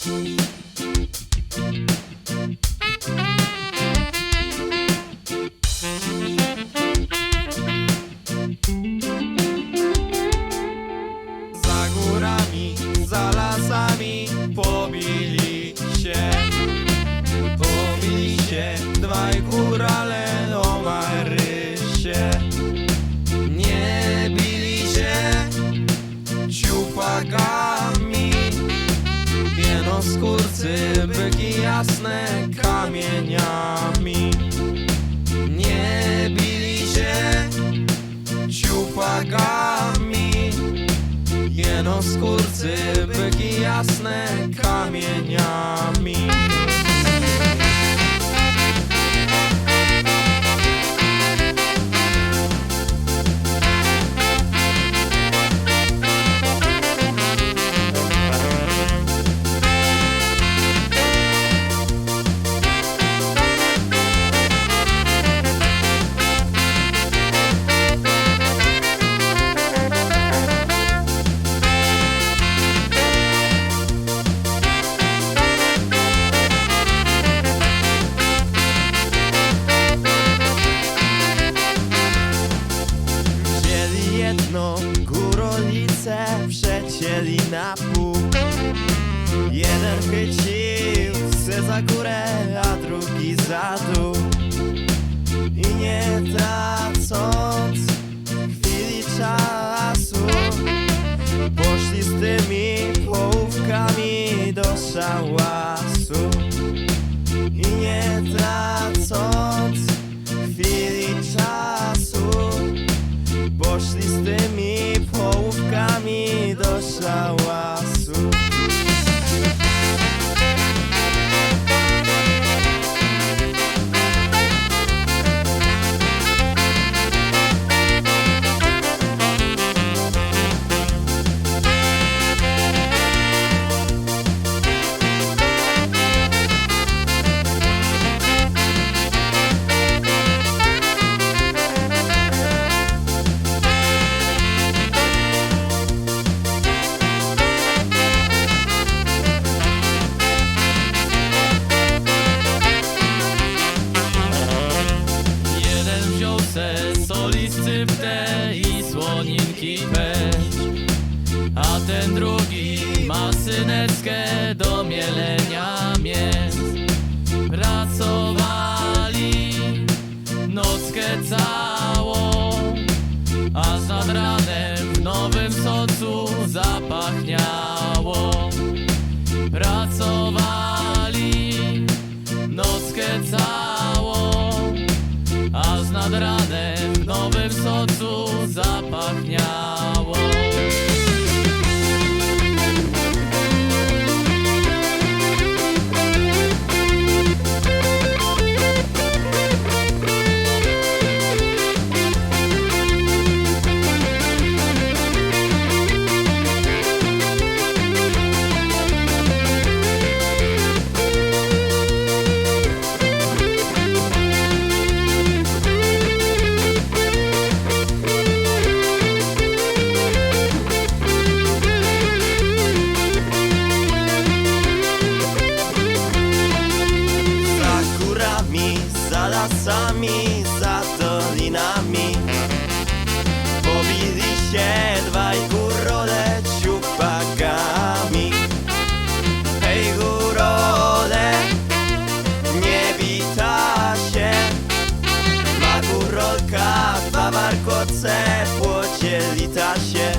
Za górami, za lasami pobili się. Pobili się Jenoskórcy byki jasne kamieniami. Nie bili się ciupakami Jenoskórcy byki jasne kamieniami Jedno górolice, przecięli na pół. Jeden chycił se za górę, a drugi za dół. I nie tracąc chwili czasu Poszli z tymi połówkami do szałasu. I nie tracąc ma syneckę do mielenia mięs Pracowali nockę całą Aż nad ranem w nowym socu zapachniało. Pracowali nockę całą Aż nad ranem w nowym socu zapachniało lasami, za dolinami. Pobili się dwaj górole ciupakami Hej górole, nie wita się. Ma górolka dwa warkoce, płocie lita się.